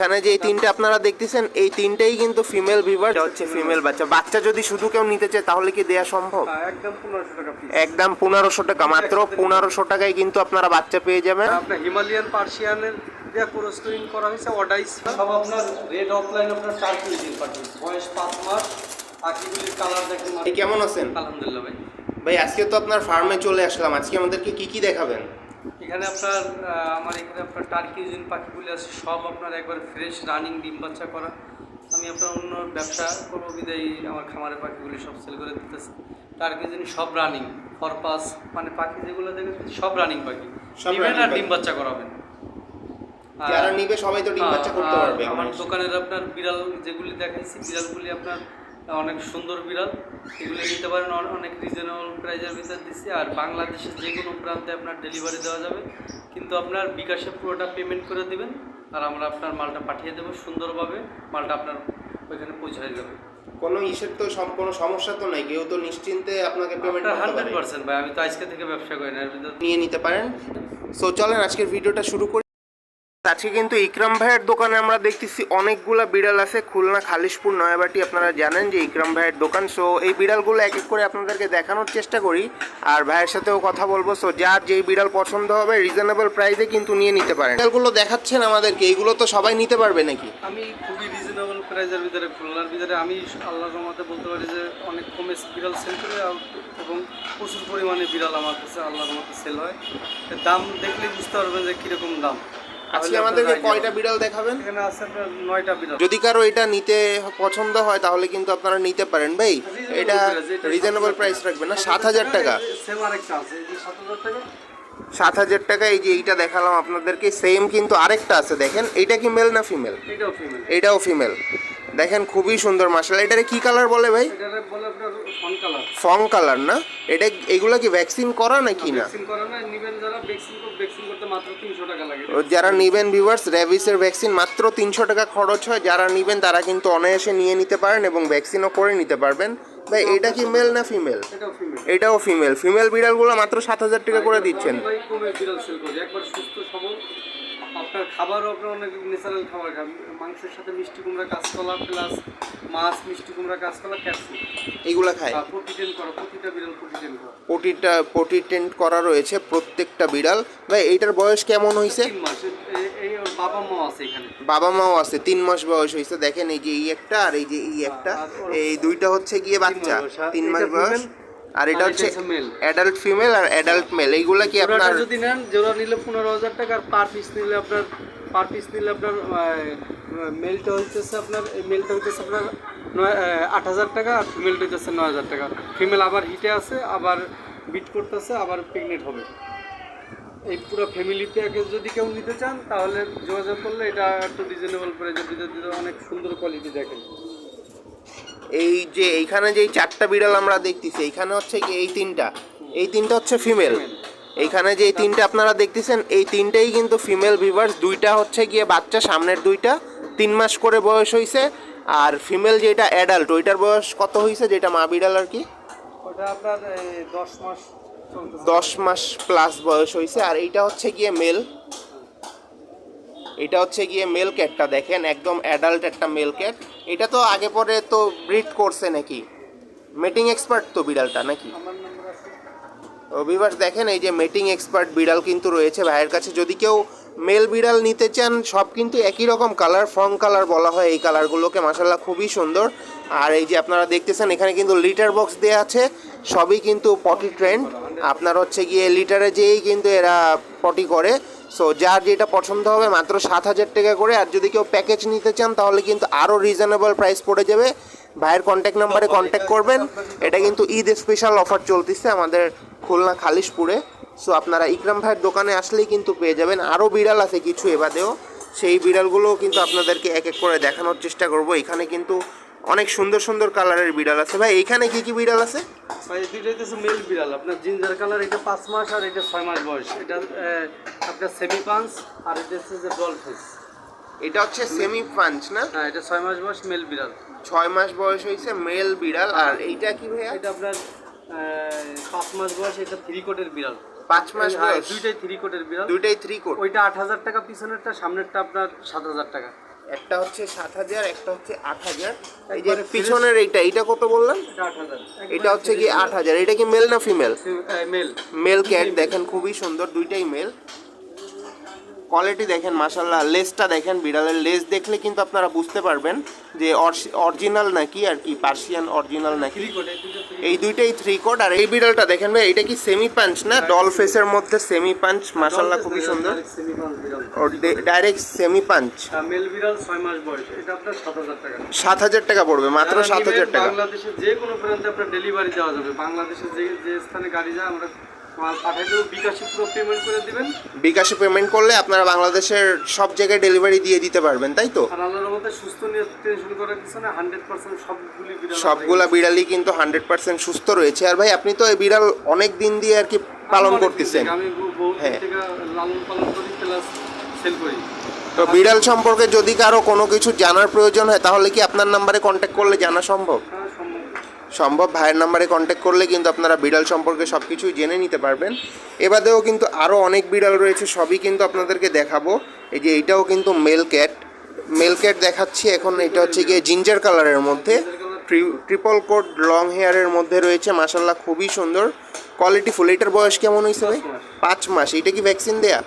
এখানে যে এই তিনটে আপনারা দেখতেছেন এই তিনটেই কিন্তু ফিমেল ভিভার হচ্ছে ফিমেল বাচ্চা। বাচ্চা যদি শুধু কেউ নিতে চায় তাহলে কি দেওয়া সম্ভব? হ্যাঁ, একদম পনেরোশো টাকা পিস একদম পনেরোশো টাকা। মাত্র পনেরোশো টাকায় কিন্তু আপনারা বাচ্চা পেয়ে যাবেন। আপনার হিমালয়ান পার্সিয়ানের দেয়া কোরস্টোরিং করা হয়েছে অডাইস সব আপনার রেড অফলাইন আপনার চার কেজি বয়স পাঁচ মাস আকিগুলির কালার দেখেন। এই কেমন আছেন? আলহামদুলিল্লাহ ভাই। ভাই আজকে তো আপনার ফার্মে চলে আসলাম। আজকে আমাদেরকে কি কি দেখাবেন? এখানে আপনার আমার এখানে আপনার টার্কিজিন পাখিগুলি আছে সব আপনার একবার ফ্রেশ রানিং ডিম বাচ্চা করা। আমি আপনার অন্য ব্যবসা করব বিদায়ী আমার খামারের পাখিগুলি সব সেল করে দিতেছে। টার্কিজিন সব রানিং ফরপাস মানে পাখি যেগুলো দেখেছেন সব রানিং পাখি। আর ডিম বাচ্চা করাবেন। যারা নিবে সবাই তো ডিম বাচ্চা করতে পারবে আমার দোকানের আপনার বিড়াল যেগুলি দেখাইছি বিড়ালগুলি আপনার অনেক সুন্দর বিড়াল। এগুলো নিতে পারেন অনেক রিজনেবল প্রাইজের ভিতর দিচ্ছি। আর বাংলাদেশের যে কোনো প্রান্তে আপনার ডেলিভারি দেওয়া যাবে। কিন্তু আপনার বিকাশে পুরোটা পেমেন্ট করে দিবেন। আর আমরা আপনার মালটা পাঠিয়ে দেবো সুন্দরভাবে। মালটা আপনার ওইখানে পৌঁছায় যাবে কোনো ইসের তো কোনো সমস্যা তো নাই। কেউ তো নিশ্চিন্তে আপনাকে পেমেন্ট হান্ড্রেড পার্সেন্ট ভাই আমি তো আজকে থেকে ব্যবসা করি না। নিয়ে নিতে পারেন। সো চলেন আজকের ভিডিওটা শুরু করি। আজকে কিন্তু ইকরাম ভাইয়ের দোকানে আমরা দেখতেছি অনেকগুলা বিড়াল আছে, খুলনা, খালিশপুর, নয়াবাটি, আপনারা জানেন যে ইকরাম ভাইয়ের দোকান। সো এই বিড়ালগুলো এক এক করে আপনাদেরকে দেখানোর চেষ্টা করি। আর ভাইয়ের সাথেও কথা বলব। সো যার যেই বিড়াল পছন্দ হবে রিজনেবল প্রাইসে কিন্তু নিয়ে নিতে পারেন। বিড়ালগুলো দেখাচ্ছেন আমাদেরকে, এইগুলো তো সবাই নিতে পারবে নাকি? আমি খুবই রিজনেবল প্রাইসের ভিতরে, খুলনার ভিতরে আমি আল্লাহর রহমতে বলতে পারি যে, অনেক কমে বিড়াল সেল করি এবং প্রচুর পরিমাণে বিড়াল আমার কাছে আল্লাহর রহমতে সেল হয়। দাম দেখলে বুঝতে পারবেন যে কীরকম দাম। আজকে আমাদেরকে কয়টা বিড়াল দেখাবেন? এখানে আছে নয়টা বিড়াল। যদি কারও এটা নিতে পছন্দ হয় তাহলে কিন্তু আপনারা নিতে পারেন। ভাই এটা রিজনেবল প্রাইস রাখবেন না সাত হাজার টাকা। সেম আরেকটা আছে এই যে সাত হাজার টাকা। সাত হাজার টাকা এই যে এইটা দেখালাম আপনাদেরকে সেম কিন্তু আরেকটা আছে দেখেন। এইটা কি মেল না ফিমেল এটাও ফিমেল দেখেন খুবই সুন্দর মার্শাল এটারে কি কালার বলে ভাই? এটা বলে আপনার ফন কালার ফং কালার না? এটা এগুলো কি ভ্যাকসিন করা নাকি না যারা নিবেন ভিউয়ার্স র্যাবিসের ভ্যাকসিন মাত্র তিনশো টাকা খরচ হয়। যারা নিবেন তারা কিন্তু অনায়াসে নিয়ে নিতে পারেন এবং ভ্যাকসিনও করে নিতে পারবেন। ভাই এটা কি মেল না ফিমেল এটাও ফিমেল ফিমেল বিড়ালগুলো মাত্র সাত হাজার টাকা করে দিচ্ছেন। আপনার খাবারও আপনার অনেক ন্যাচারাল খাবার খান। মাংসের সাথে মিষ্টি কুমড়া কাঁচকলা প্লাস মাছ মিষ্টি কুমড়া কাঁচকলা ক্যাপসি এইগুলা খায়? প্রতিটেন করা প্রতিটা বিড়াল প্রতিটেন করা। পটিটা পটি টেন্ট করা রয়েছে প্রত্যেকটা বিড়াল। ভাই এইটার বয়স কেমন হয়েছে তিন মাস। এই ওর বাবা মা আছে এখানে। বাবা মাও আছে তিন মাস বয়স হয়েছে দেখেন এই যে এই একটা আর এই যে এই একটা। এই দুইটা হচ্ছে গিয়ে বাচ্চা তিন মাস বয়স। আর এটা হচ্ছে। অ্যাডাল্ট ফিমেল আর অ্যাডাল্ট মেল এইগুলা কি আপনার যদি নেন জোড়া নিলে পনেরো হাজার টাকা আর পার পিস নিলে আপনার পার পিস নিলে আপনার মেলটা হইতেছে আপনার এই মেলটা হইতেছে আপনার নয় আট হাজার টাকা আর ফিমেলটা হইতেছে নয় হাজার টাকা। ফিমেল আবার হিটে আছে আবার বিট করতেছে আবার প্রেগনেন্ট হবে। এই পুরো ফ্যামিলি প্যাকেজ যদি কেউ নিতে চান তাহলে যোগাযোগ করলে এটা একটু রিজনেবল প্রাইসের ভিতরে দিতে অনেক সুন্দর কোয়ালিটি দেখেন। এই যে এইখানে যে চারটা বিড়াল আমরা দেখতেছি এইখানে হচ্ছে কি এই তিনটা? এই তিনটা হচ্ছে ফিমেল এইখানে যে এই তিনটা আপনারা দেখতেছেন এই তিনটেই কিন্তু ফিমেল ভিভার্স দুইটা হচ্ছে গিয়ে বাচ্চা সামনের দুইটা তিন মাস করে বয়স হয়েছে আর ফিমেল যেটা অ্যাডাল্ট ওইটার বয়স কত হয়েছে যেটা মা বিড়াল আর কি? ওটা আপনার দশ মাস দশ মাস প্লাস বয়স হয়েছে আর এইটা হচ্ছে গিয়ে মেল এটা হচ্ছে গিয়ে মেল ক্যাটটা দেখেন একদম অ্যাডাল্ট একটা মেল ক্যাট এটা তো আগে পরে তো ব্রিড করছে নাকি? মেটিং এক্সপার্ট তো বিড়ালটা নাকি? রবিবার দেখেন এই যে মেটিং এক্সপার্ট বিড়াল কিন্তু রয়েছে ভাইয়ের কাছে। যদি কেউ মেল বিড়াল নিতে চান, সব কিন্তু একই রকম কালার ফর্ম কালার বলা হয় এই কালারগুলোকে মাসাল্লাহ খুবই সুন্দর। আর এই যে আপনারা দেখতেছেন, এখানে কিন্তু লিটার বক্স দেওয়া আছে। সবই কিন্তু পটি ট্রেন্ড আপনার হচ্ছে গিয়ে লিটারে যেই কিন্তু এরা পটি করে। সো যার যেটা পছন্দ হবে, মাত্র সাত হাজার টাকা করে। আর যদি কেউ প্যাকেজ নিতে চান, তাহলে কিন্তু আরও রিজনেবল প্রাইস পড়ে যাবে। ভাইয়ের কন্ট্যাক্ট নাম্বারে কন্ট্যাক্ট করবেন। এটা কিন্তু ঈদ স্পেশাল অফার চলতেছে আমাদের খুলনা খালিশপুরে। সো আপনারা ইকরাম ভাইয়ের দোকানে আসলেই কিন্তু পেয়ে যাবেন। আরও বিড়াল আছে কিছু এবাদেও। সেই বিড়ালগুলোও কিন্তু আপনাদেরকে এক এক করে দেখানোর চেষ্টা করব। এখানে কিন্তু অনেক সুন্দর সুন্দর কালারের বিড়াল আছে। ভাই এখানে কি কি বিড়াল আছে? ভাই দুইটা হইতেছে মেল বিড়াল। আপনার জিঞ্জার কালার এটা পাঁচ মাস আর এটা ছয় মাস বয়স। এটা আপনার সেমি পাঞ্চ আর এটা হচ্ছে যে ডল ফেস এটা হচ্ছে সেমি পাঞ্চ না? হ্যাঁ এটা ছয় মাস বয়স মেল বিড়াল। ছয় মাস বয়স হয়েছে মেল বিড়াল। আর এইটা কি ভাইয়া? এটা আপনার পাঁচ মাস বয়স এটা থ্রি কোটের বিড়াল। পাঁচ মাস বয়স। দুইটাই থ্রি কোটের বিড়াল। দুইটাই থ্রি কোট ওইটা আট হাজার টাকা পিছনেরটা সামনেরটা আপনার সাত হাজার টাকা। একটা হচ্ছে সাত হাজার একটা হচ্ছে আট হাজার। এই যে পিছনের এইটা এইটা কত হাজার। এটা হচ্ছে কি আট হাজার। এটা কি মেল না ফিমেল মেল মেল ক্যাট দেখেন খুবই সুন্দর দুইটাই মেল কোয়ালিটি দেখেন মাসাল্লাহ লেসটা দেখেন বিড়ালের লেস দেখলে কিন্তু আপনারা বুঝতে পারবেন যে অরিজিনাল নাকি আর কি পার্সিয়ান অরিজিনাল নাকি। এই দুইটাই থ্রি কোড আর এই বিড়ালটা দেখেন ভাই এটা কি সেমি পাঞ্চ না ডল ফেসের মধ্যে সেমি পাঞ্চ মাসাল্লাহ খুবই সুন্দর। ডাইরেক্ট সেমি পাঞ্চ মেল বিড়াল ছয় মাস বয়স এটা আপনার সাত হাজার টাকা। সাত হাজার টাকা পড়বে মাত্র যারা সাত নিবেন, হাজার টাকা। বাংলাদেশের যে কোনো প্রান্তে আপনার ডেলিভারি দেওয়া যাবে। বাংলাদেশের যে যে স্থানে গাড়ি যায় আমরা বিকাশে পেমেন্ট করলে আপনারা বাংলাদেশের সব জায়গায় ডেলিভারি দিয়ে দিতে পারবেন তাই তো? সবগুলি বিড়াল সবগুলা বিড়ালই কিন্তু হান্ড্রেড পার্সেন্ট সুস্থ রয়েছে। আর ভাই আপনি তো এই বিড়াল অনেক দিন দিয়ে আর কি পালন করতেছেন। হ্যাঁ। তো বিড়াল সম্পর্কে যদি কারও কোনো কিছু জানার প্রয়োজন হয় তাহলে কি আপনার নাম্বারে কন্ট্যাক্ট করলে জানা সম্ভব? সম্ভব। ভাইয়ের নাম্বারে কন্ট্যাক্ট করলে কিন্তু আপনারা বিড়াল সম্পর্কে সব কিছুই জেনে নিতে পারবেন। এবাদেও কিন্তু আরও অনেক বিড়াল রয়েছে সবই কিন্তু আপনাদেরকে দেখাবো। এই যে এইটাও কিন্তু মেল ক্যাট মেল ক্যাট দেখাচ্ছি এখন এটা হচ্ছে গিয়ে জিঞ্জার কালারের মধ্যে। ট্রিপল কোট লং হেয়ারের মধ্যে রয়েছে মাসাল্লাহ খুবই সুন্দর। কোয়ালিটি ফুল এটার বয়স কেমন হয়েছে ভাই? পাঁচ মাস। পাঁচ মাস। এটা কি ভ্যাকসিন দেয়া?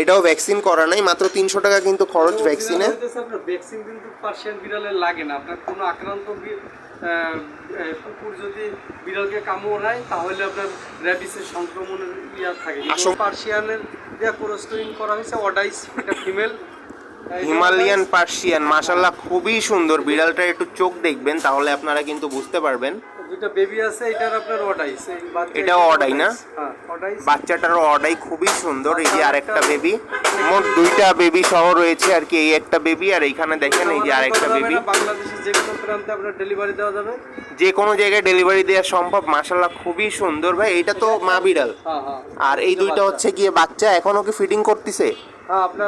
এটাও ভ্যাকসিন করা নাই মাত্র তিনশো টাকা কিন্তু খরচ ভ্যাকসিনে ভ্যাকসিন কিন্তু পার্সিয়ান লাগে না। আপনার কোনো আক্রান্ত কুকুর যদি বিড়ালকে কামড়ায় তাহলে আপনার র্যাবিসের সংক্রমণের ইয়া থাকে পার্সিয়ানের করা হয়েছে অডাইস এটা ফিমেল হিমালয়ান পার্সিয়ান মাসাল্লাহ খুবই সুন্দর। বিড়ালটা একটু চোখ দেখবেন তাহলে আপনারা কিন্তু বুঝতে পারবেন। দুইটা বেবি আছে এটার আপনার অডাইস এটাও অডাই না? হ্যাঁ বাচ্চাটার অর্ডাই খুবই সুন্দর এই যে আরেকটা বেবি মোট দুইটা বেবি সহ রয়েছে আর কি এই একটা বেবি আর এইখানে দেখেন এই যে আরেকটা বেবি বাংলাদেশের যে কোনো প্রান্তে আপনার ডেলিভারি দেওয়া যাবে। যে কোনো জায়গায় ডেলিভারি দেওয়া সম্ভব মাসাল্লাহ খুবই সুন্দর। ভাই এটা তো মা বিড়াল। হ্যাঁ হ্যাঁ। আর এই দুইটা হচ্ছে গিয়ে বাচ্চা এখনও কি ফিডিং করতেছে?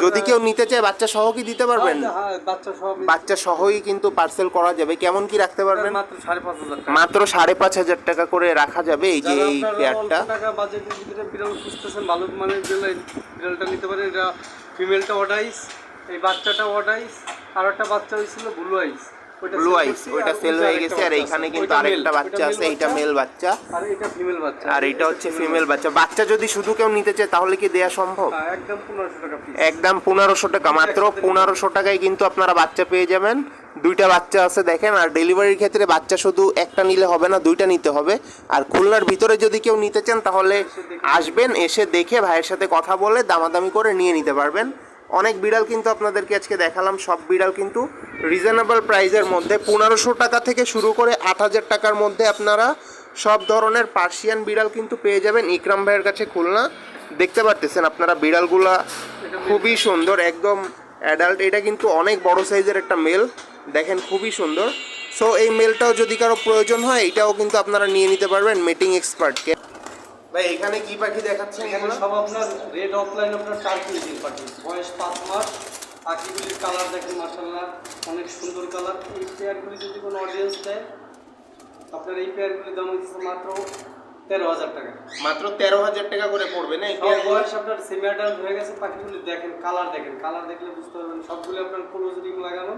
যদি কেউ নিতে চায় বাচ্চা সহ কি দিতে পারবেন? হ্যাঁ বাচ্চা সহ বাচ্চা সহই কিন্তু পার্সেল করা যাবে। কেমন কি রাখতে পারবেন? মাত্র সাড়ে পাঁচ হাজার টাকা। করে রাখা যাবে এই যে এই পেয়ারটা টাকা বাজেটের ভিতরে বিড়াল খুঁজতেছেন ভালো বিড়ালটা নিতে পারেন। এটা ফিমেলটা অডাইস এই বাচ্চাটা অডাইস আর একটা বাচ্চা হয়েছিল ব্লু আইস। ব্লু আইস ওইটা সেল হয়ে গেছে। আর এইখানে কিন্তু আরেকটা বাচ্চা আছে এইটা মেল বাচ্চা। আর এটা ফিমেল বাচ্চা। আর এটা হচ্ছে ফিমেল বাচ্চা। বাচ্চা। যদি শুধু কেউ নিতে চায় তাহলে কি দেয়া সম্ভব? হ্যাঁ, একদম পনেরোশো টাকা মাত্র পনেরোশো টাকায় কিন্তু আপনারা বাচ্চা পেয়ে যাবেন। দুইটা বাচ্চা আছে দেখেন। আর ডেলিভারির ক্ষেত্রে বাচ্চা শুধু একটা নিলে হবে না দুইটা নিতে হবে। আর খুলনার ভিতরে যদি কেউ নিতে চান তাহলে আসবেন এসে দেখে ভাইয়ের সাথে কথা বলে দামাদামি করে নিয়ে নিতে পারবেন। অনেক বিড়াল কিন্তু আপনাদেরকে আজকে দেখালাম। সব বিড়াল কিন্তু রিজনেবল প্রাইজের মধ্যে। পনেরোশো টাকা থেকে শুরু করে আট হাজার টাকার মধ্যে আপনারা সব ধরনের পার্সিয়ান বিড়াল কিন্তু পেয়ে যাবেন। ইকরাম ভাইয়ের কাছে খুলনা। দেখতে পারতেছেন আপনারা বিড়ালগুলা খুবই সুন্দর, একদম অ্যাডাল্ট এটা কিন্তু অনেক বড় সাইজের একটা মেল দেখেন, খুবই সুন্দর। সো এই মেলটাও যদি কারও প্রয়োজন হয়, এটাও কিন্তু আপনারা নিয়ে নিতে পারবেন। মিটিং এক্সপার্টকে ভাই এখানে কি পাখি দেখাচ্ছেন এখানে সব আপনার রেড অফলাইন আপনার চার কেজি পাখি। বয়স পাঁচ মাস পাখিগুলির কালার দেখেন মার্শাল্লাহ অনেক সুন্দর কালার এই পেয়ারগুলি যদি কোনো অডিয়েন্স দেয় আপনার এই পেয়ারগুলির দাম হচ্ছে মাত্র তেরো হাজার টাকা। মাত্র তেরো হাজার টাকা করে পড়বে না এই সব বয়স আপনার সেমি অ্যাডাল্ট হয়ে গেছে পাখিগুলি দেখেন কালার দেখেন। কালার দেখলে বুঝতে পারবেন সবগুলো আপনার ক্লোজ রিং লাগানো।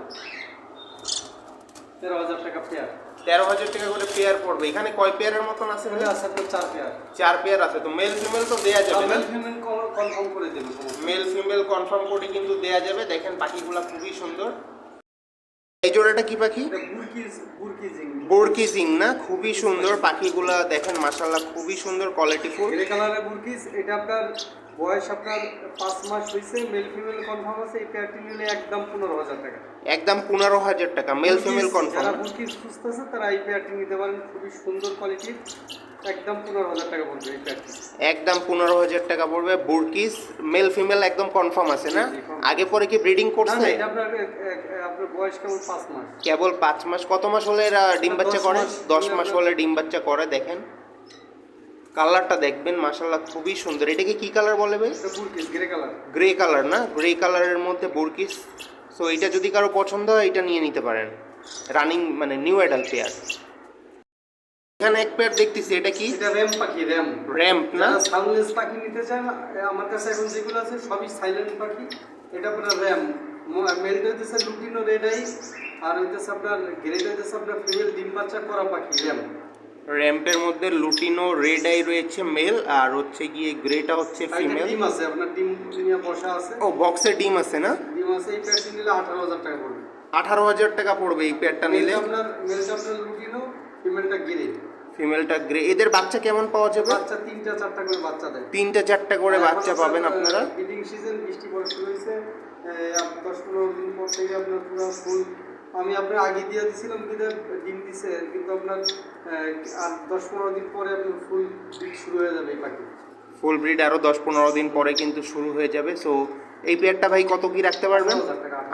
তেরো হাজার টাকা পেয়ার তেরো হাজার টাকা করে পেয়ার পড়বে। এখানে কয় পেয়ারের মতন আছে? ভাই? আছে আপনার চার পেয়ার চার পেয়ার আছে তো মেল ফিমেল তো দেয়া যাবে মেল ফিমেল কনফার্ম করে দেবো মেল ফিমেল কনফার্ম করে কিন্তু দেয়া যাবে। দেখেন পাখিগুলো খুবই সুন্দর। এই জোড়াটা কি পাখি? বুরকিজ বুরকিজিং বোরকিজিং না? খুবই সুন্দর পাখিগুলা দেখেন মাসাল্লাহ খুবই সুন্দর কোয়ালিটিফুল গ্রে কালারের বুরকিস এটা আপনার বয়স আপনার পাঁচ মাস হয়েছে মেল ফিমেল কনফার্ম আছে এই পেয়ারটি নিলে একদম পনেরো হাজার টাকা। একদম পনেরো হাজার টাকা মেল ফিমেল বুরকিস যারা কনফার্ম বুরকিস খুঁজতেছে তারা এই পেয়ারটি নিতে পারেন খুবই সুন্দর কোয়ালিটির একদম পনেরো হাজার টাকা পড়বে এই পেয়ারটি একদম পনেরো হাজার টাকা পড়বে বুরকিস মেল ফিমেল একদম কনফার্ম আছে না? আগে পরে কি ব্রিডিং করছে? আপনার আপনার বয়স কেমন পাঁচ মাস। কেবল পাঁচ মাস। কত মাস হলে এরা ডিম বাচ্চা করে। দশ মাস হলে ডিম বাচ্চা করে দেখেন। কালারটা দেখবেন মাসাল্লাহ খুবই সুন্দর। এটাকে কি কালার বলে ভাই? এটা বুরকিস গ্রে কালার গ্রে কালার না? গ্রে কালারের মধ্যে বুরকিস। সো এটা যদি কারও পছন্দ হয় এটা নিয়ে নিতে পারেন। রানিং মানে নিউ অ্যাডাল্ট পেয়ার এখানে এক পেয়ার দেখতেছি এটা কি? এটা র্যাম পাখি র্যাম র্যাম্প না? সাউন্ডলেস পাখি নিতে চান আমার কাছে এখন যেগুলো আছে সবই সাইলেন্ট পাখি। এটা আপনার র্যাম মেলটা হইতেছে লুটিনো রেড আই আর হইতেছে আপনার গ্রেড হইতেছে আপনার ফিমেল ডিম বাচ্চা করা পাখি র্যাম র্যাম্পের মধ্যে লুটিনো রেড আই রয়েছে মেল আর হচ্ছে গিয়ে গ্রেটা হচ্ছে ফিমেল। ডিম আছে আপনার ডিম নিয়ে বসা আছে? ও বক্সে ডিম আছে না? ডিম আছে এই প্যাডটি নিলে আঠারো হাজার টাকা পড়বে। আঠারো হাজার টাকা পড়বে এই প্যাডটা নিলে? আপনার মেলটা আপনার লুটিনো ফিমেলটা গ্রে। ফিমেলটা গ্রে। এদের বাচ্চা কেমন পাওয়া যাবে? বাচ্চা তিনটা চারটা করে বাচ্চা দেয়। তিনটা চারটা করে বাচ্চা পাবেন আপনারা? ব্রিডিং সিজন বৃষ্টি পড়া শুরু হয়েছে এই আপ- দশ পনেরো দিন পর থেকে আপনার পুরো ফুল আমি আপনার আগে দিয়ে দিয়েছিলাম কিন্তু ডিম দিছে কিন্তু আপনার আর দশ পনেরো দিন পরে আপনার ফুল ব্রিড শুরু হয়ে যাবে এই পাখি। ফুল ব্রিড আরও দশ পনেরো দিন পরে কিন্তু শুরু হয়ে যাবে সো এই পেয়ারটা ভাই কত কি রাখতে পারবেন?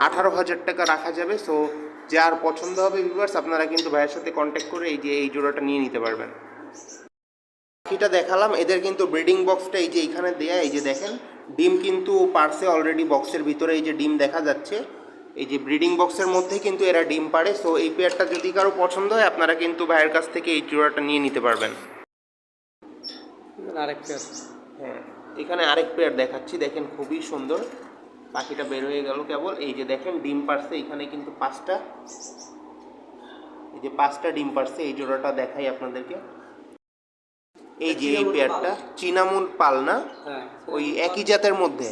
আঠারো হাজার টাকা রাখা যাবে সো যার পছন্দ হবে ভিউয়ার্স আপনারা কিন্তু ভাইয়ের সাথে কন্ট্যাক্ট করে এই যে এই জোড়াটা নিয়ে নিতে পারবেন। পাখিটা দেখালাম এদের কিন্তু ব্রিডিং বক্সটা এই যে এইখানে দেয়া এই যে দেখেন ডিম কিন্তু পার্সে অলরেডি বক্সের ভিতরে এই যে ডিম দেখা যাচ্ছে। এই যে ব্রিডিং বক্সের মধ্যে কিন্তু এরা ডিম পারে সো এই পেয়ারটা যদি কারও পছন্দ হয় আপনারা কিন্তু ভাইয়ের কাছ থেকে এই জোড়াটা নিয়ে নিতে পারবেন। আরেক পেয়ার হ্যাঁ এখানে আরেক পেয়ার দেখাচ্ছি দেখেন খুবই সুন্দর। পাখিটা বের হয়ে গেল কেবল। এই যে দেখেন ডিম পারছে এখানে কিন্তু পাঁচটা। এই যে পাঁচটা ডিম পারছে এই জোড়াটা দেখাই আপনাদেরকে। এই যে এই পেয়ারটা চিনামুন পাল না? হ্যাঁ। ওই একই জাতের মধ্যে?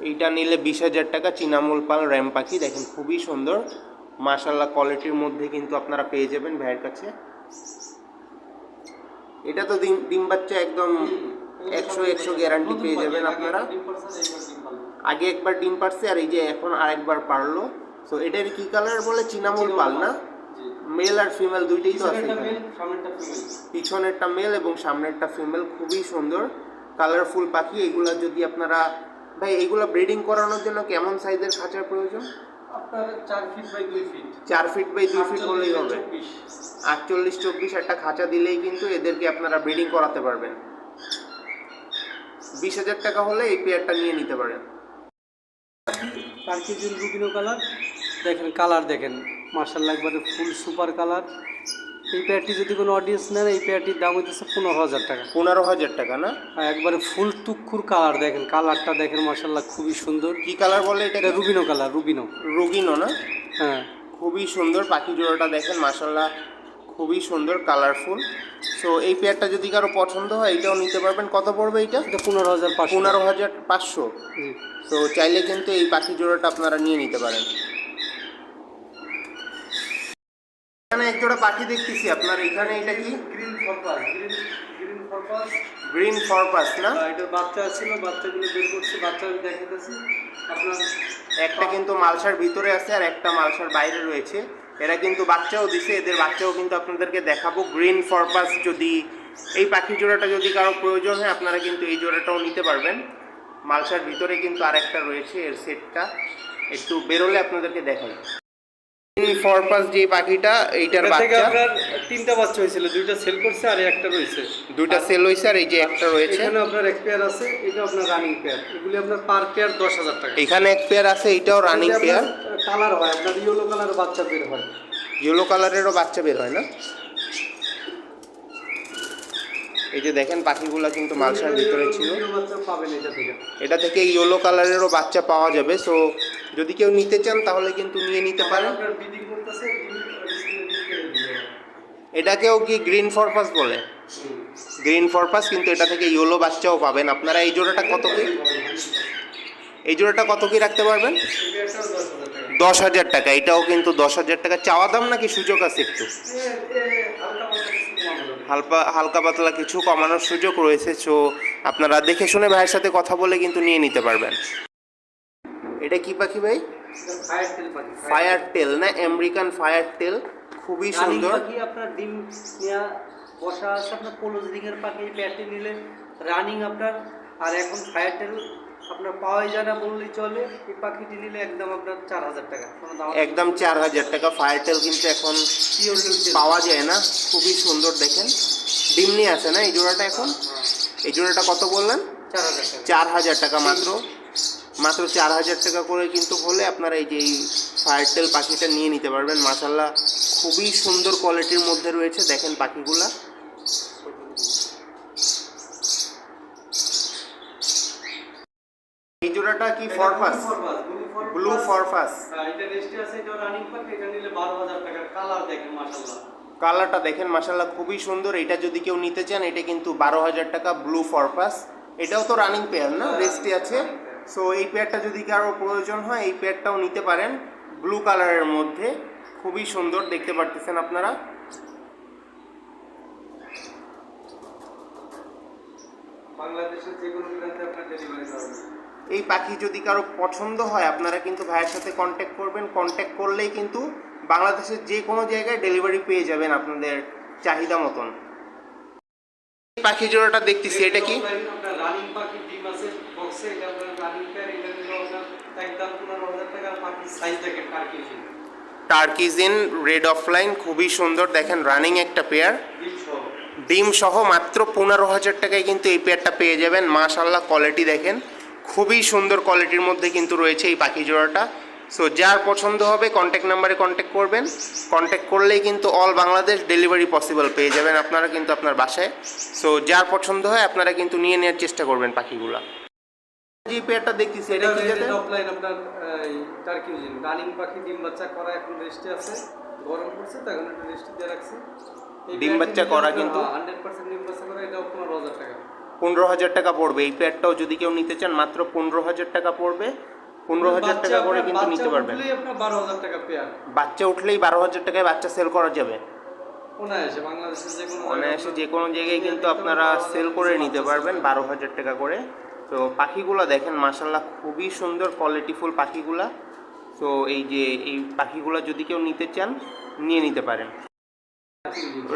এইটা নিলে বিশ হাজার টাকা চিনামুল পাল র্যাম পাখি দেখেন খুবই সুন্দর। মাশাল্লাহ কোয়ালিটির মধ্যে কিন্তু আপনারা পেয়ে যাবেন ভাইয়ের কাছে। এটা তো ডিম ডিম বাচ্চা একদম একশো একশো গ্যারান্টি পেয়ে যাবেন আপনারা। আগে একবার ডিম পারছে আর এই যে এখন আরেকবার পারল। তো এটার কি কালার বলে? চিনামুল পাল না? মেল আর ফিমেল দুইটাই তো আছে পিছনেরটা মেল এবং সামনেরটা ফিমেল খুবই সুন্দর। কালারফুল পাখি এগুলা যদি আপনারা ভাই এগুলা ব্রিডিং করানোর জন্য কেমন সাইজের খাঁচার প্রয়োজন? আপনার চার ফিট বাই দুই ফিট চার ফিট বাই দুই ফিট হলেই হবে। আটচল্লিশ চব্বিশ একটা খাঁচা দিলেই কিন্তু এদেরকে আপনারা ব্রিডিং করাতে পারবেন। বিশ হাজার টাকা হলে এই পেয়ারটা নিয়ে নিতে পারেন। পার্কিজুল রুবিনো কালার দেখেন কালার দেখেন। মার্শাল্লাহ একবারে ফুল সুপার কালার। এই পেয়ারটি যদি কোনো অডিয়েন্স নেন এই পেয়ারটির দাম হইতেছে পনেরো হাজার টাকা। পনেরো হাজার টাকা না? আর একবারে ফুল তুক্ষুর কালার দেখেন কালারটা দেখেন মার্শাল্লাহ খুবই সুন্দর। কি কালার বলে এটা রুবিনো কালার রুবিনো। রুগিনো না? হ্যাঁ। খুবই সুন্দর পাখি জোড়াটা দেখেন মাসাল্লাহ খুবই সুন্দর কালারফুল সো এই পেয়ারটা যদি কারও পছন্দ হয় এটাও নিতে পারবেন। কত পড়বে এটা এটা পনেরো হাজার পনেরো হাজার পাঁচশো। তো চাইলে কিন্তু এই পাখি জোড়াটা আপনারা নিয়ে নিতে পারেন। এখানে এক জোড়া পাখি দেখতেছি আপনার এখানে এটা কি? Green forpus green green forpus green forpus না এটা বাচ্চা ছিল বাচ্চাগুলো বের করছে বাচ্চা দেখাতেছি। আপনার একটা কিন্তু মালসার ভিতরে আছে আর একটা মালসার বাইরে রয়েছে। এরা কিন্তু বাচ্চাও দিছে এদের বাচ্চাও কিন্তু আপনাদেরকে দেখাবো। গ্রিন ফরপাস যদি এই পাখি জোড়াটা যদি কারও প্রয়োজন হয় আপনারা কিন্তু এই জোড়াটাও নিতে পারবেন। মালসার ভিতরে কিন্তু আরেকটা রয়েছে এর সেটটা। একটু বেরোলে আপনাদেরকে দেখাই। ফরপাস যে পাখিটা এইটার বাচ্চা। তিনটা বাচ্চা হয়েছিল দুইটা সেল করছে আর একটা রয়েছে। দুইটা সেল হয়েছে আর এই যে একটা রয়েছে। এখানে আপনার এক পেয়ার আছে এটা আপনার রানিং পেয়ার এগুলি আপনার পার পেয়ার দশ হাজার টাকা। এখানে এক পেয়ার আছে এটাও রানিং পেয়ার কালার হয় আপনার ইয়েলো কালার বাচ্চা বের হয়। ইয়েলো কালারেরও বাচ্চা বের হয় না? এই যে দেখেন পাখিগুলো কিন্তু মালসার ভিতরে ছিল। এটা থেকে ইয়েলো কালারেরও বাচ্চা পাওয়া যাবে সো যদি কেউ নিতে চান তাহলে কিন্তু নিয়ে নিতে পারেন। এটাকেও কি গ্রিন ফরপাস বলে? গ্রিন ফরপাস কিন্তু এটা থেকে ইয়েলো বাচ্চাও পাবেন। আপনারা এই জোড়াটা কত কি? এই জোড়াটা কত কি রাখতে পারবেন? দশ হাজার টাকা। এটাও কিন্তু দশ হাজার টাকা। চাওয়া দাম নাকি সুযোগ আছে একটু? হালকা হালকা পাতলা কিছু কমানোর সুযোগ রয়েছে সো আপনারা দেখে শুনে ভাইয়ের সাথে কথা বলে কিন্তু নিয়ে নিতে পারবেন। এটা কি পাখি ভাই? ফায়ার টেল না? আমেরিকান ফায়ার টেল খুবই সুন্দর। আপনার ডিম বসা আছে আপনার পোলোজিং এর পাখি প্যাটে নিলে রানিং আপনার আর এখন ফায়ার টেল আপনার পাওয়াই যায় না বললেই চলে। এই পাখিটি নিলে একদম আপনার চার হাজার টাকা। একদম চার হাজার টাকা। ফায়ার টেল কিন্তু এখন পাওয়া যায় না। খুবই সুন্দর দেখেন। ডিম নিয়ে আছে না এই জোড়াটা এখন? এই জোড়াটা কত বললেন? চার হাজার টাকা। চার হাজার টাকা মাত্র। মাত্র চার হাজার টাকা করে কিন্তু হলে আপনারা এই যে এই ফায়ারটেল পাখিটা নিয়ে নিতে পারবেন। মাসাল্লাহ খুবই সুন্দর কোয়ালিটির মধ্যে রয়েছে। দেখেন পাখিগুলা। এই জোড়াটা কি ফরফাস ব্লু ফরফাস হ্যাঁ, এটা রেস্টে আছে এটা রানিং পাক এটা নিলে বারো হাজার টাকার কালার দেখেন মাসাল্লাহ কালারটা দেখেন মাসাল্লাহ খুবই সুন্দর। এটা যদি কেউ নিতে চান এটা কিন্তু বারো হাজার টাকা ব্লু ফরপাস এটাও তো রানিং পেয়ার না? রেস্টে আছে। সো এই পেয়ারটা যদি কারও প্রয়োজন হয় এই পেয়ারটাও নিতে পারেন। ব্লু কালারের মধ্যে। খুবই সুন্দর দেখতে পারতেছেন আপনারা। বাংলাদেশের যে কোনো প্রান্তে আপনার ডেলিভারি পাবেন। এই পাখি যদি কারও পছন্দ হয় আপনারা কিন্তু ভাইয়ের সাথে কন্ট্যাক্ট করবেন। কন্ট্যাক্ট করলেই কিন্তু বাংলাদেশের যে কোনো জায়গায় ডেলিভারি পেয়ে যাবেন আপনাদের চাহিদা মতন। এই পাখি জোড়াটা দেখতেছি এটা কি? টার্কিজিন রেড অফলাইন খুবই সুন্দর। দেখেন রানিং একটা পেয়ার ডিম সহ। ডিম সহ মাত্র পনেরো হাজার টাকায় কিন্তু এই পেয়ারটা পেয়ে যাবেন। মাশাল্লাহ কোয়ালিটি দেখেন। খুবই সুন্দর কোয়ালিটির মধ্যে কিন্তু রয়েছে এই পাখি জোড়াটা। সো যার পছন্দ হবে কন্ট্যাক্ট নাম্বারে কন্ট্যাক্ট করবেন। কন্ট্যাক্ট করলেই কিন্তু অল বাংলাদেশ ডেলিভারি পসিবল পেয়ে যাবেন আপনারা কিন্তু আপনার বাসায়। সো যার পছন্দ হয় আপনারা কিন্তু নিয়ে নেওয়ার চেষ্টা করবেন পাখিগুলা। যে পেয়ারটা দেখতেছি এটা কি জাতের? অফলাইন আপনার টার্কিউজিন রানিং পাখি ডিম বাচ্চা করা এখন রেস্টে আছে। গরম পড়ছে তো এখন একটু রেস্টে দিয়ে রাখছি। ডিম বাচ্চা করা কিন্তু? ডিম বাচ্চা করা টাকা। পনেরো হাজার টাকা পড়বে। এই পেয়ারটাও যদি কেউ নিতে চান মাত্র পনেরো হাজার টাকা পড়বে। পনেরো হাজার টাকা করে কিন্তু নিতে পারবেন। বাচ্চা উঠলেই বারো হাজার টাকায় বাচ্চা সেল করা যাবে। অনায়াসে বাংলাদেশের যে কোনো অনায়াসে যে কোনো জায়গায় কিন্তু আপনারা সেল করে নিতে পারবেন বারো হাজার টাকা করে। তো পাখিগুলো দেখেন মাসাল্লাহ খুবই সুন্দর কোয়ালিটিফুল পাখিগুলা। তো এই যে এই পাখিগুলো যদি কেউ নিতে চান নিয়ে নিতে পারেন।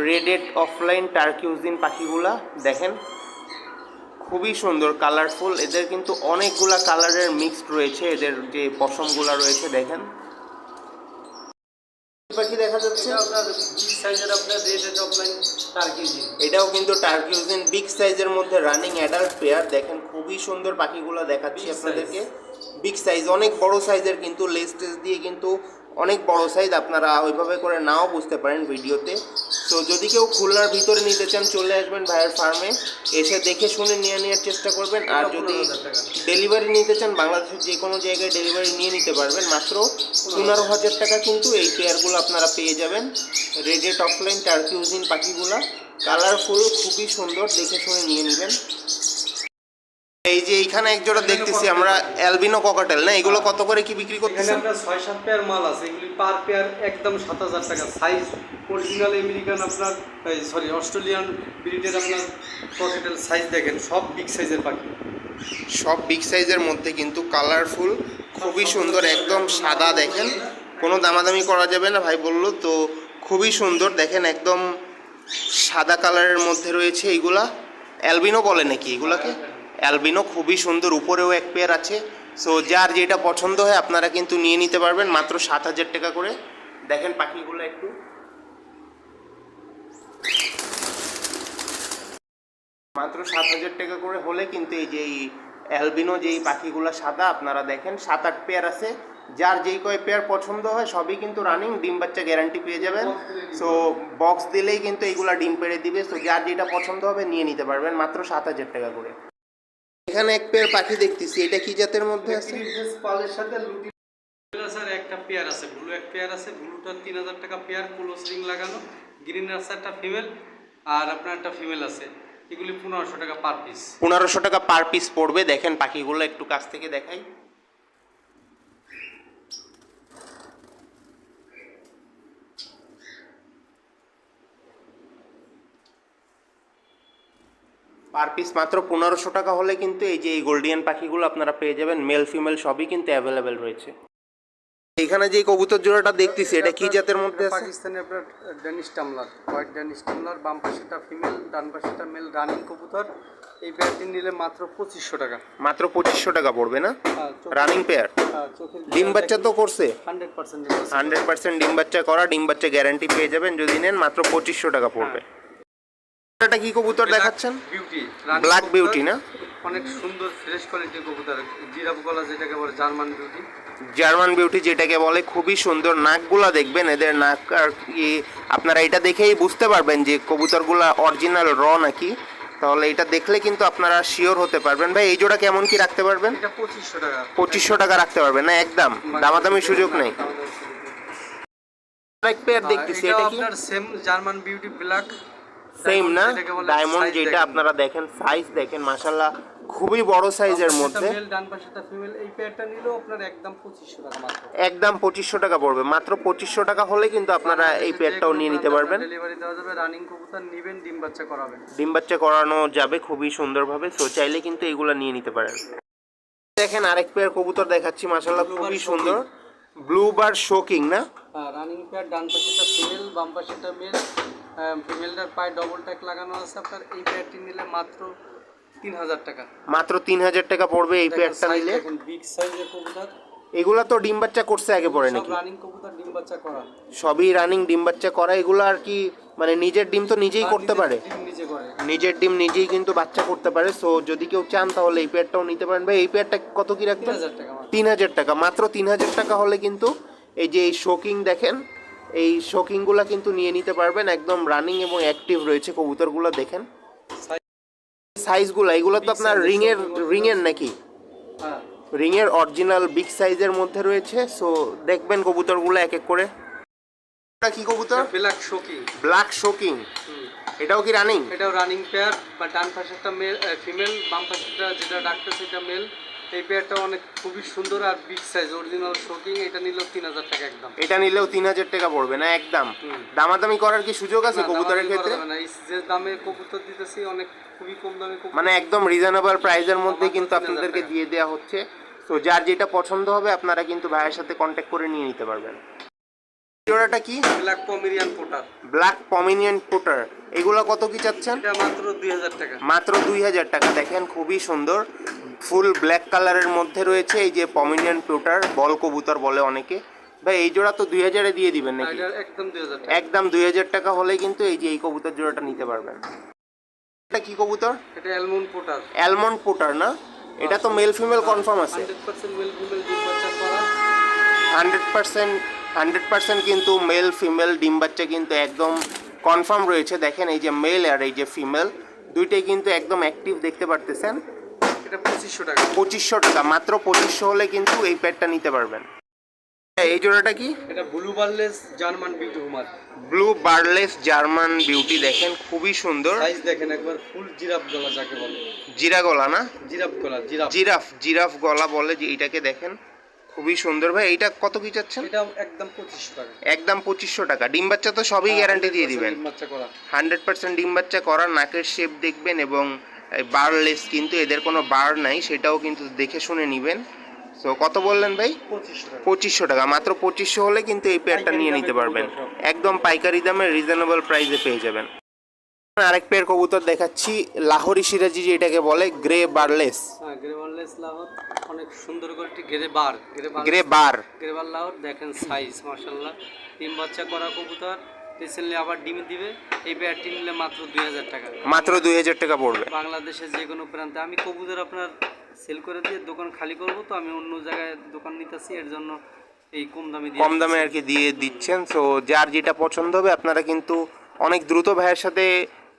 রেডেড অফলাইন টার্কিউজিন পাখিগুলা দেখেন। খুবই সুন্দর কালারফুল এদের কিন্তু অনেকগুলা কালারের মিক্সড রয়েছে এদের যে পশমগুলা রয়েছে দেখেন। পাখি দেখা যাচ্ছে? আপনার বিগ সাইজের আপনার রেড অফলাইন টার্কিউজিন এটাও কিন্তু টার্কিউজিন বিগ সাইজের মধ্যে রানিং অ্যাডাল্ট পেয়ার দেখেন খুবই সুন্দর পাখিগুলো দেখাচ্ছি আপনাদেরকে। বিগ সাইজ অনেক বড় সাইজের কিন্তু লেস টেস দিয়ে কিন্তু অনেক বড় সাইজ আপনারা ওইভাবে করে নাও বুঝতে পারেন ভিডিওতে। তো যদি কেউ খুলনার ভিতরে নিতে চান চলে আসবেন ভাইয়ের ফার্মে এসে দেখে শুনে নিয়ে নেওয়ার চেষ্টা করবেন। আর যদি ডেলিভারি নিতে চান বাংলাদেশের যে কোনো জায়গায় ডেলিভারি নিয়ে নিতে পারবেন। মাত্র পনেরো হাজার। টাকা কিন্তু এই পেয়ারগুলো আপনারা পেয়ে যাবেন। রেডেড অফলাইন টার্কিউজিন পাখিগুলা। কালারফুল খুবই সুন্দর দেখে শুনে নিয়ে নেবেন। এই যে এইখানে এক জোড়া দেখতেছি আমরা অ্যালবিনো ককাটেল না? এগুলো কত করে কি বিক্রি এখানে করতেছেন? আপনার ছয় সাত পেয়ার মাল আছে। এগুলি পার পেয়ার একদম সাত হাজার টাকা। সাইজ অরিজিনাল আমেরিকান আপনার সরি অস্ট্রেলিয়ান ব্রিডের আপনার পকেটেল সাইজ দেখেন সব বিগ সাইজের পাখি। সব বিগ সাইজের মধ্যে কিন্তু কালারফুল খুবই সুন্দর একদম সাদা দেখেন। কোনো দামাদামি করা যাবে না ভাই বলল। তো খুবই সুন্দর দেখেন একদম সাদা কালারের মধ্যে রয়েছে এইগুলা অ্যালবিনো বলে নাকি এগুলাকে? অ্যালবিনো খুবই সুন্দর, উপরেও এক পেয়ার আছে। সো যার যেটা পছন্দ হয় আপনারা কিন্তু নিয়ে নিতে পারবেন, মাত্র সাত হাজার টাকা করে। দেখেন পাখিগুলো একটু। মাত্র সাত হাজার টাকা করে হলে কিন্তু এই যে অ্যালবিনো যেই পাখিগুলো সাদা, আপনারা দেখেন সাত আট পেয়ার আছে। যার যেই কয় পেয়ার পছন্দ হয়, সবই কিন্তু রানিং ডিম বাচ্চা গ্যারান্টি পেয়ে যাবেন। সো বক্স দিলেই কিন্তু এইগুলা ডিম পেড়ে দিবে। সো যার যেটা পছন্দ হবে নিয়ে নিতে পারবেন, মাত্র সাত হাজার টাকা করে। এখানে এক পেয়ার পাখি দেখতেছি এটা কি জাতের মধ্যে আছে? পালের সাথে লুটি। স্যার একটা পেয়ার আছে ব্লু এক পেয়ার আছে ব্লুটা তিন হাজার টাকা পেয়ার ক্লোজ রিং লাগানো গ্রিন আছে একটা ফিমেল আর আপনার একটা ফিমেল আছে। এগুলি পনেরোশো টাকা পার পিস। পনেরোশো টাকা পার পিস পড়বে দেখেন পাখিগুলো একটু কাছ থেকে দেখাই। পার পিস মাত্র পনেরোশো টাকা হলে কিন্তু এই যে এই গোল্ডিয়ান পাখিগুলো আপনারা পেয়ে যাবেন। মেল ফিমেল সবই কিন্তু অ্যাভেলেবেল রয়েছে। এখানে যে কবুতর জোড়াটা দেখতেছি এটা কি জাতের মধ্যে আছে? পাকিস্তানি আপনার Danish tumbler white Danish tumbler বাম পাশেটা ফিমেল ডান পাশেটা মেল রানিং কবুতর। এই পেয়ারটি নিলে মাত্র পঁচিশশো টাকা। মাত্র পঁচিশশো টাকা পড়বে না? হ্যাঁ, রানিং পেয়ার চোখের ডিম বাচ্চা তো করছে। হান্ড্রেড পার্সেন্ট হান্ড্রেড পার্সেন্ট ডিম বাচ্চা করা ডিম বাচ্চা গ্যারান্টি পেয়ে যাবেন। যদি নেন মাত্র পঁচিশশো টাকা পড়বে। এটা কি কবুতর দেখাচ্ছেন? বিউটি ব্ল্যাক বিউটি না? অনেক সুন্দর ফ্রেশ কোয়ালিটির কবুতর জিরাফ গলা যেটাকে বলে জার্মান বিউটি জার্মান বিউটি যেটাকে বলে খুবই সুন্দর। নাকগুলা দেখবেন এদের নাক আর কি আপনারা এটা দেখেই বুঝতে পারবেন যে কবুতরগুলা অরিজিনাল র নাকি। তাহলে এটা দেখলে কিন্তু আপনারা শিওর হতে পারবেন। ভাই এই জোড়া কেমন কি রাখতে পারবেন? পঁচিশশো টাকা। পঁচিশশো টাকা রাখতে পারবেন না? একদম। দামাদামি সুযোগ নেই। পেয়ার দেখতেছি এটা কি? আপনার same German beauty black same না? ডায়মন্ড যেটা আপনারা দেখেন সাইজ দেখেন মাশাল্লাহ খুবই বড় সাইজের মধ্যে। একদম পঁচিশশো টাকা পড়বে। মাত্র পঁচিশশো টাকা হলে কিন্তু আপনারা এই পেয়ারটাও নিয়ে নিতে পারবেন। ডিম বাচ্চা করানো যাবে খুবই সুন্দরভাবে সো চাইলে কিন্তু এগুলো নিয়ে নিতে পারেন। দেখেন আরেক পেয়ার কবুতর দেখাচ্ছি মাশাল্লাহ খুবই সুন্দর। ব্লু বার শোকিং না? রানিং পেয়ার ডান পাশেটা ফিমেল বাম পাশেটা মেল ফিমেলটার পায়ে ডবল ট্যাক লাগানো আছে আপনার। এই পেয়ারটি নিলে মাত্র তিন হাজার টাকা। মাত্র তিন হাজার টাকা পড়বে এই পেয়ারটা নিলে। বিগ সাইজের কবুতর। এগুলা তো ডিম বাচ্চা করছে আগে পরে নাকি? রানিং কবুতর ডিম বাচ্চা করা। সবই রানিং ডিম বাচ্চা করা এগুলো আর কি মানে নিজের ডিম তো নিজেই করতে পারে। নিজের ডিম নিজেই কিন্তু বাচ্চা করতে পারে সো যদি কেউ চান তাহলে এই পেয়ারটাও নিতে পারেন। ভাই এই পেয়ারটা কত কি রাখবেন? হাজার টাকা মাত্র। তিন হাজার টাকা মাত্র তিন হাজার টাকা হলে কিন্তু এই যে এই শোকিং দেখেন এই শোকিংগুলো কিন্তু নিয়ে নিতে পারবেন একদম রানিং এবং অ্যাক্টিভ রয়েছে কবুতরগুলো দেখেন। সাইজগুলো এগুলো তো আপনার রিং এর রিং এর নাকি? হ্যাঁ। রিং এর অরিজিনাল বিগ সাইজের মধ্যে রয়েছে সো দেখবেন কবুতরগুলো এক এক করে। এটা কি কবুতর? ব্ল্যাক শোকিং ব্ল্যাক শোকিং এটাও কি রানিং এটাও রানিং পেয়ার বা ডান পাশেরটা মেল ফিমেল বাম পাশেরটা যেটা ডাক্তার সেটা মেল এই পেয়ারটা অনেক খুবই সুন্দর আর বিগ সাইজ অরিজিনাল শোকিং এটা নিলেও তিন হাজার টাকা একদম। এটা নিলেও তিন হাজার টাকা পড়বে না? একদম। দামাদামি করার কি সুযোগ আছে কবুতরের ক্ষেত্রে? যে দামে কবুতর দিতেছি অনেক খুবই কম দামে মানে একদম রিজনেবল প্রাইসের মধ্যে কিন্তু আপনাদেরকে দিয়ে দেওয়া হচ্ছে। তো যার যেটা পছন্দ হবে আপনারা কিন্তু ভাইয়ের সাথে কন্ট্যাক্ট করে নিয়ে নিতে পারবেন। জোড়াটা কি? Black Pomeranian pouter black Pomeranian pouter এগুলো কত কি চাচ্ছেন? এটা মাত্র দুই হাজার টাকা। মাত্র দুই হাজার টাকা। দেখেন খুবই সুন্দর। ফুল ব্ল্যাক কালারের মধ্যে রয়েছে এই যে পমিনিয়ন পুটার বল কবুতর বলে অনেকে। ভাই এই জোড়া তো দুই হাজারে দিয়ে দিবেন নাকি? একদম দুই হাজার টাকা। হলে কিন্তু এই যে এই কবুতর জোড়াটা নিতে পারবেন। এটা কি কবুতর? এটা অ্যালমন্ড পোটার। অ্যালমন্ড পুটার না? এটা তো মেল ফিমেল কনফার্ম আছে। হান্ড্রেড পার্সেন্ট হান্ড্রেড পার্সেন্ট কিন্তু মেল ফিমেল ডিম বাচ্চা কিন্তু একদম কনফার্ম রয়েছে। দেখেন এই যে মেল আর এই যে ফিমেল দুইটাই কিন্তু একদম অ্যাক্টিভ দেখতে পারতেছেন। এটা পঁচিশশো টাকা। পঁচিশশো টাকা মাত্র পঁচিশশো হলে কিন্তু এই প্যাডটা নিতে পারবেন। এই জোড়াটা কি? এটা blue barless German beauty homer blue barless German beauty দেখেন খুবই সুন্দর। সাইজ দেখেন একবার ফুল জিরাফ গলা যাকে বলে। জিরা গলা না? জিরাফ গলা জিরাফ। জিরাফ জিরাফ গলা বলে যে এইটাকে দেখেন খুবই সুন্দর। ভাই এইটা কত কি চাচ্ছেন? এটা একদম পঁচিশশো টাকা। একদম টাকা। ডিম বাচ্চা তো সবই গ্যারান্টি দিয়ে দিবেন। ডিম বাচ্চা করা। হান্ড্রেড পার্সেন্ট ডিম বাচ্চা করা নাকের শেপ দেখবেন এবং বারলেস কিন্তু এদের কোনো বার নাই সেটাও কিন্তু দেখে শুনে নেবেন। সো কত বললেন ভাই? পঁচিশশো টাকা। মাত্র পঁচিশশো হলে কিন্তু এই পেয়ারটা নিয়ে নিতে পারবেন। একদম পাইকারি দামে রিজনেবল প্রাইসে পেয়ে যাবেন। আরেক পেয়ার কবুতর দেখাচ্ছি লাহোরি সিরাজি যেটাকে বলে গ্রে বারলেস হ্যাঁ গ্রে বার্লেস লাহোর অনেক সুন্দর করে একটি grey bar grey bar grey bar Lahore দেখেন সাইজ মার্শাল্লাহ ডিম বাচ্চা করা কবুতর। রিসেন্টলি আবার ডিম দিবে এই পেয়ারটি নিলে মাত্র দুই হাজার টাকা। মাত্র দুই হাজার টাকা পড়বে। বাংলাদেশের যে কোনো প্রান্তে আমি কবুতর আপনার সেল করে দিয়ে দোকান খালি করব তো আমি অন্য জায়গায় দোকান নিতেছি এর জন্য এই কম দামে কম দামে আর কি দিয়ে দিচ্ছেন সো যার যেটা পছন্দ হবে আপনারা কিন্তু অনেক দ্রুত ভাইয়ের সাথে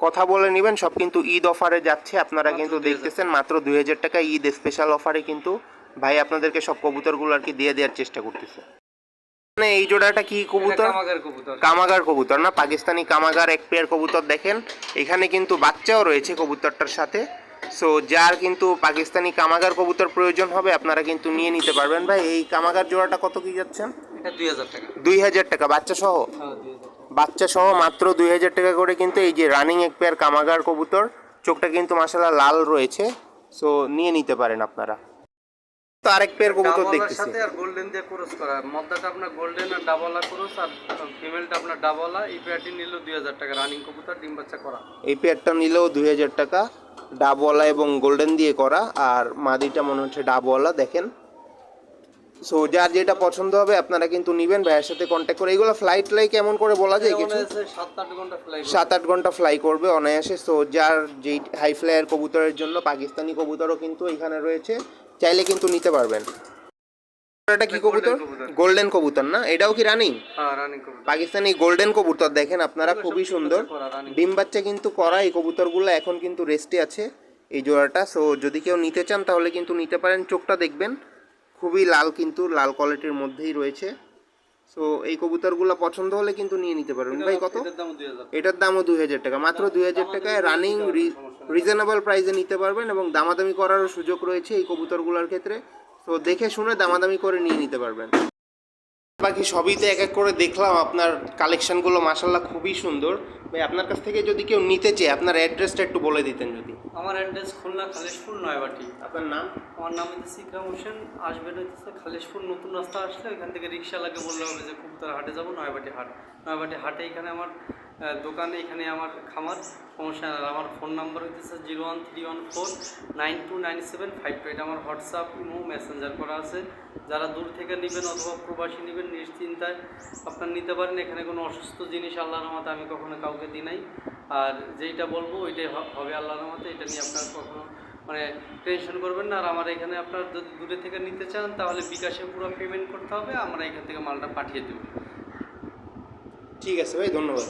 কথা বলে নেবেন সব কিন্তু ঈদ অফারে যাচ্ছে আপনারা কিন্তু দেখতেছেন মাত্র দুই হাজার টাকা ঈদ স্পেশাল অফারে কিন্তু ভাই আপনাদেরকে সব কবুতরগুলো আর কি দিয়ে দেওয়ার চেষ্টা করতেছে। মানে এই জোড়াটা কি কবুতর? কামাগার কবুতর। না? পাকিস্তানি কামাগার এক পেয়ার কবুতর দেখেন। এখানে কিন্তু বাচ্চাও রয়েছে কবুতরটার সাথে। সো যার কিন্তু পাকিস্তানি কামাগার কবুতর প্রয়োজন হবে আপনারা কিন্তু নিয়ে নিতে পারবেন। ভাই এই কামাগার জোড়াটা কত কি যাচ্ছেন? দুই হাজার টাকা। বাচ্চা সহ বাচ্চা সহ মাত্র দুই হাজার টাকা করে কিন্তু এই যে রানিং এক পেয়ার কামাগার কবুতর চোখটা কিন্তু মাসালা লাল রয়েছে। সো নিয়ে নিতে পারেন আপনারা। তো আরেক পেয়ার কবুতর দেখতেছি। সাথে আর গোল্ডেন দিয়ে ক্রস করা। মদ্দাটা আপনার গোল্ডেন আর ডাবলা ক্রস আর ফিমেলটা আপনার ডাবলা এই পেয়ারটি নিল দুই হাজার টাকা রানিং কবুতর ডিম বাচ্চা করা। এই পেয়ারটা নিলেও দুই হাজার টাকা ডাবওয়ালা এবং গোল্ডেন দিয়ে করা আর মাদিটা মনে হচ্ছে ডাবওয়ালা দেখেন। সো যার যেটা পছন্দ হবে আপনারা কিন্তু নিবেন ভাইয়ের সাথে কন্ট্যাক্ট করে। এগুলো ফ্লাইট লাই কেমন করে বলা যায় কিছু? সাত আট ঘণ্টা সাত আট ঘণ্টা ফ্লাই করবে অনায়াসে। সো যার যেই হাই ফ্লাইয়ের কবুতরের জন্য পাকিস্তানি কবুতরও কিন্তু এখানে রয়েছে। চাইলে কিন্তু নিতে পারবেন। এটা কি কবুতর? গোল্ডেন কবুতর না? এটাও কি রানিং হ্যাঁ রানিং পাকিস্তানি গোল্ডেন কবুতর দেখেন আপনারা খুবই সুন্দর। ডিম বাচ্চা কিন্তু করা এই কবুতরগুলো এখন কিন্তু রেস্টে আছে এই জোড়াটা। সো যদি কেউ নিতে চান তাহলে কিন্তু নিতে পারেন। চোখটা দেখবেন খুবই লাল কিন্তু লাল কোয়ালিটির মধ্যেই রয়েছে। সো এই কবুতরগুলো পছন্দ হলে কিন্তু নিয়ে নিতে পারবেন। ভাই কত? এটার দামও দুই হাজার। টাকা। মাত্র দুই হাজার টাকায় রানিং রিজনেবল প্রাইসে নিতে পারবেন এবং দামাদামি করারও সুযোগ রয়েছে এই কবুতরগুলোর ক্ষেত্রে। তো দেখে শুনে দামাদামি করে নিয়ে নিতে পারবেন। বাকি সবই তো এক এক করে দেখলাম আপনার কালেকশনগুলো মাসাল্লাহ খুবই সুন্দর। ভাই আপনার কাছ থেকে যদি কেউ নিতে চায় আপনার অ্যাড্রেসটা একটু বলে দিতেন যদি। আমার অ্যাড্রেস খুলনা খালেশপুর নয়বাটি আপনার নাম? আমার নাম হচ্ছে ইকরাম হোসেন আসবেন হচ্ছে খালেশপুর নতুন রাস্তা আসলে এখান থেকে রিক্সাওয়ালাকে লাগে বললে হবে যে কবুতর হাটে যাব নয়বাটি হাট। নয়বাটি হাটে এখানে আমার দোকানে এখানে আমার খামার সমস্যা আর আমার ফোন নাম্বার হইতেছে zero one three one four nine two nine seven five two এটা আমার হোয়াটসঅ্যাপ ইমো মেসেঞ্জার করা আছে। যারা দূর থেকে নেবেন অথবা প্রবাসী নেবেন, নিশ্চিন্তায় আপনার নিতে পারেন। এখানে কোনো অসুস্থ জিনিস আল্লাহর রহমতে আমি কখনো কাউকে দিই নাই। আর যেইটা বলব, ওইটাই হবে আল্লাহর রহমতে। এটা নিয়ে আপনার কখনো মানে টেনশন করবেন না। আর আমার এখানে আপনার যদি দূরে থেকে নিতে চান, তাহলে বিকাশে পুরো পেমেন্ট করতে হবে। আমরা এখান থেকে মালটা পাঠিয়ে দেবো। ঠিক আছে ভাই, ধন্যবাদ।